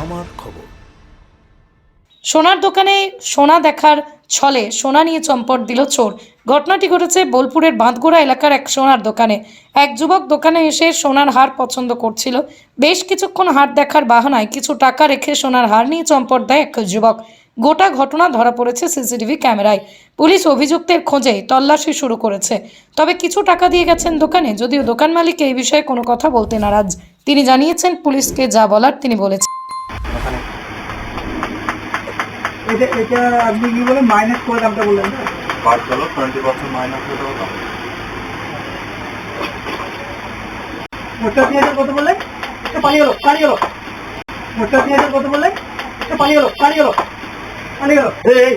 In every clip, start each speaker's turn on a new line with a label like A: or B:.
A: আমার খবর।
B: সোনার দোকানে সোনা দেখার ছলে সোনা নিয়ে চম্পট দিল চোর। ঘটনাটি ঘটেছে বোলপুরের বাঁধগোড়া এলাকার এক সোনার দোকানে। এক যুবক দোকানে এসে সোনার হার পছন্দ করছিল। বেশ কিছুক্ষণ হার দেখার বাহানায় কিছু টাকা রেখে সোনার হার নিয়ে চম্পট দেয় এক যুবক। গোটা ঘটনা ধরা পড়েছে সিসিটিভি ক্যামেরায়। পুলিশ অভিযুক্তের খোঁজে তল্লাশি শুরু করেছে। তবে কিছু টাকা দিয়ে গেছেন দোকানে, যদিও দোকান মালিক এই বিষয়ে কোনো কথা বলতে নারাজ। তিনি জানিয়েছেন, পুলিশকে যা বলার তিনি বলেছেন।
C: এটা এটা আপনি কি বলেন? মাইনাস করে দামটা বললেন?
D: পাঁচ টোয়েন্টি পার্সেন্ট মাইনাস
C: তিন হাজার কত বললেন? এটা পানি গেল পানি গেল। মোটটা তিন হাজার কত বললেন? এটা পানি গেল পানি গেল পানি গেল। এই।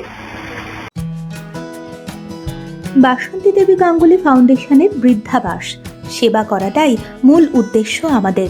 E: বাসন্তী দেবী গাঙ্গুলি ফাউন্ডেশনের বৃদ্ধাবাস। সেবা করাটাই মূল উদ্দেশ্য আমাদের।